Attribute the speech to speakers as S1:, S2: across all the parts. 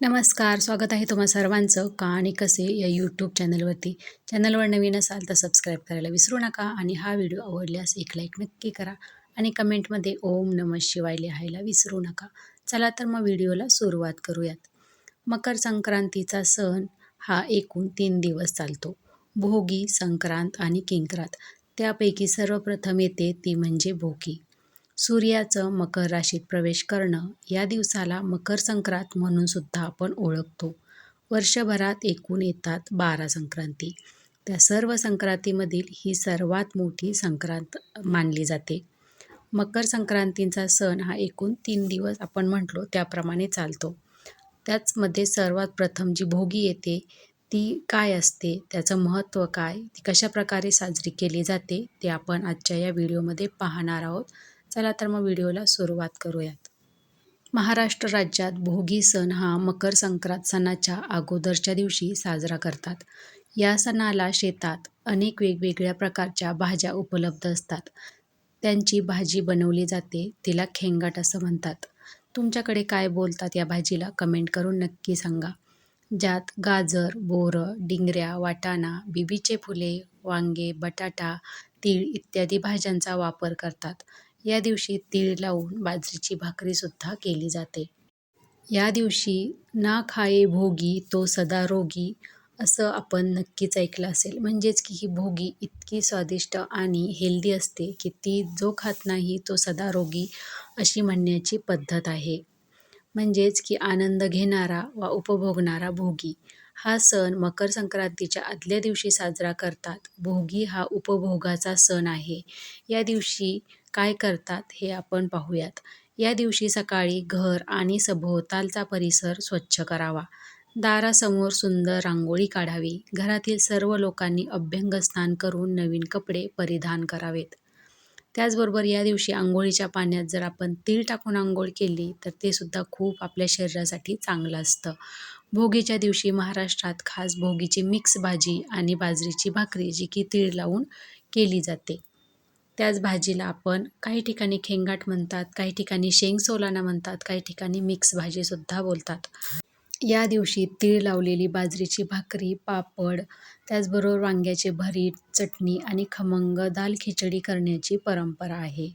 S1: नमस्कार स्वागत आहे तुम्हा सर्वांचं का आणि कसे या यूट्यूब चॅनलवरती चॅनलवर नवीन असाल तर सबस्क्राईब करायला विसरू नका आणि हा व्हिडिओ आवडल्यास एक लाईक नक्की करा आणि कमेंटमध्ये ओम नम शिवाय लिहायला विसरू नका. चला तर मग व्हिडिओला सुरुवात करूयात. मकर संक्रांतीचा सण हा एकूण तीन दिवस चालतो. भोगी संक्रांत आणि किंक्रांत. त्यापैकी सर्वप्रथम येते ती म्हणजे भोगी. सूर्याचं मकर राशीत प्रवेश करणं या दिवसाला मकर संक्रांत म्हणून सुद्धा आपण ओळखतो. वर्षभरात एकूण येतात बारा संक्रांती. त्या सर्व संक्रांतीमधील ही सर्वात मोठी संक्रांत मानली जाते. मकर संक्रांतीचा सण हा एकूण तीन दिवस आपण म्हटलो त्याप्रमाणे चालतो. त्याचमध्ये सर्वात प्रथम जी भोगी येते ती काय असते त्याचं महत्त्व काय ती कशाप्रकारे साजरी केली जाते ते आपण आजच्या या व्हिडिओमध्ये पाहणार आहोत. चला तर मग व्हिडिओला सुरुवात करूयात. महाराष्ट्र राज्यात भोगी सण हा मकर संक्रांत सणाच्या अगोदरच्या दिवशी साजरा करतात. या सणाला शेतात अनेक वेगवेगळ्या प्रकारच्या भाज्या उपलब्ध असतात. त्यांची भाजी बनवली जाते तिला खेंगाट असं म्हणतात. तुमच्याकडे काय बोलतात या भाजीला कमेंट करून नक्की सांगा. ज्यात गाजर बोरं डिंगऱ्या वाटाणा बिबीचे फुले वांगे बटाटा तीळ इत्यादी भाज्यांचा वापर करतात. या दिवशी तीळ लावून बाजरीची भाकरीसुद्धा केली जाते. या दिवशी ना खाये भोगी तो सदा रोगी असं आपण नक्कीच ऐकलं असेल. म्हणजेच की ही भोगी इतकी स्वादिष्ट आणि हेल्दी असते की ती जो खात नाही तो सदा रोगी अशी म्हणण्याची पद्धत आहे. म्हणजेच की आनंद घेणारा वा उपभोगणारा भोगी हा सण मकर संक्रांतीच्या आदल्या दिवशी साजरा करतात. भोगी हा उपभोगाचा सण आहे. या दिवशी काय करतात हे आपण पाहूयात. या दिवशी सकाळी घर आणि सभोवतालचा परिसर स्वच्छ करावा. दारासमोर सुंदर रांगोळी काढावी. घरातील सर्व लोकांनी अभ्यंग स्नान करून नवीन कपडे परिधान करावेत. त्याचबरोबर या दिवशी आंघोळीच्या पाण्यात जर आपण तीळ टाकून आंघोळ केली तर ते सुद्धा खूप आपल्या शरीरासाठी चांगलं असतं. भोगीच्या दिवशी महाराष्ट्रात खास भोगीची मिक्स भाजी आणि बाजरीची भाकरी जी की तीळ लावून केली जाते. त्याच भाजीला आपण काही ठिकाणी खेंगाट म्हणतात काही ठिकाणी शेंग सोलाना म्हणतात काही ठिकाणी मिक्स भाजीसुद्धा बोलतात. या दिवशी तीळ लावलेली बाजरीची भाकरी पापड त्याचबरोबर वांग्याचे भरीत चटणी आणि खमंग दाल खिचडी करण्याची परंपरा आहे.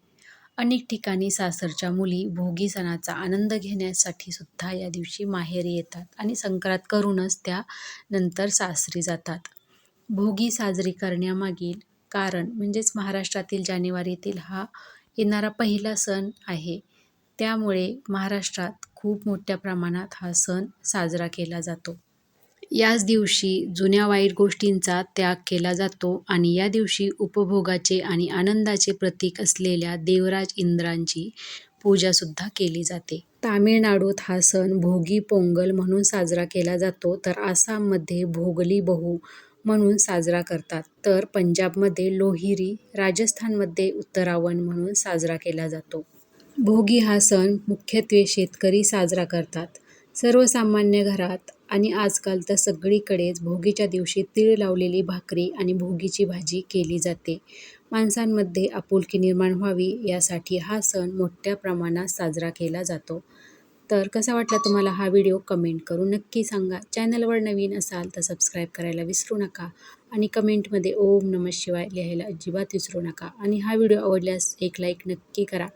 S1: अनेक ठिकाणी सासरच्या मुली भोगी सणाचा आनंद घेण्यासाठी सुद्धा या दिवशी माहेरी येतात आणि संक्रांत करूनच त्या नंतर सासरी जातात. भोगी साजरी करण्यामागील कारण म्हणजेच महाराष्ट्रातील जानेवारीतील हा येणारा पहिला सण आहे. त्यामुळे महाराष्ट्रात खूप मोठ्या प्रमाणात हा सण साजरा केला जातो. याच दिवशी जुन्या वाईट गोष्टींचा त्याग केला जातो आणि या दिवशी उपभोगाचे आणि आनंदाचे प्रतीक असलेल्या देवराज इंद्रांची पूजासुद्धा केली जाते. तामिळनाडूत हा सण भोगी पोंगल म्हणून साजरा केला जातो. तर आसाममध्ये भोगली बहु म्हणून साजरा करतात. तर पंजाबमध्ये लोहिरी राजस्थानमध्ये उत्तरावण म्हणून साजरा केला जातो. भोगी हा सण मुख्यत्वे शेतकरी साजरा करतात. सर्वसामान्य घरात आणि आजकाल तर सगळीकडेच भोगीच्या दिवशी तीळ लावलेली भाकरी आणि भोगीची भाजी केली जाते. माणसांमध्ये आपुलकी निर्माण व्हावी यासाठी हा सण मोठ्या प्रमाणात साजरा केला जातो. तर कसा वाटला तुम्हाला हा व्हिडिओ? कमेंट करून नक्की सांगा. चॅनलवर नवीन असाल तर सबस्क्राईब करायला विसरू नका आणि कमेंटमध्ये ओम नम शिवाय लिहायला अजिबात विसरू नका. आणि हा व्हिडिओ आवडल्यास एक लाईक नक्की करा.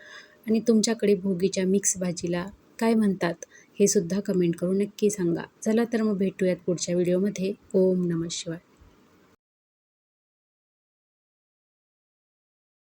S1: आणि तुमच्याकडे भोगीच्या मिक्स भाजीला काय म्हणतात हे सुद्धा कमेंट करून नक्की सांगा. चला तर मग भेटूयात पुढच्या व्हिडिओमध्ये. ओम नम शिवाय.